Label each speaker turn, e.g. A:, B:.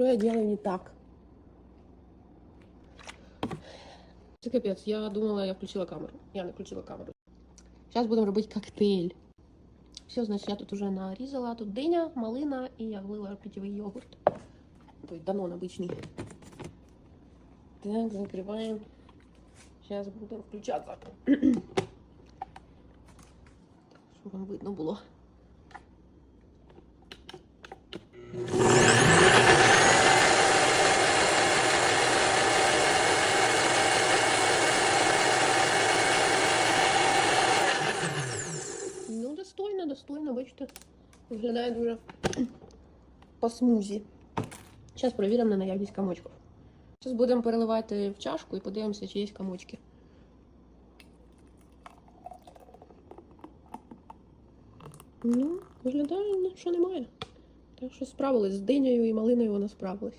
A: Що я делаю не так? Це капець, я думала, я включила камеру. Я включила камеру. Зараз будемо робити коктейль. Все, значить, я тут уже нарізала. Тут диня, малина і я влила питьовий йогурт. Той данон обичний. Так, закриваємо. Зараз будемо включатися. Щоб вам видно було. Ну, достойно, достойно, бачите. Виглядає дуже по смузі. Зараз перевіримо на наявність комочків. Зараз будемо переливати в чашку і подивимося, чи є комочки. Ну, виглядає, ну, що немає. Так що справились з динею і малиною вона справилась.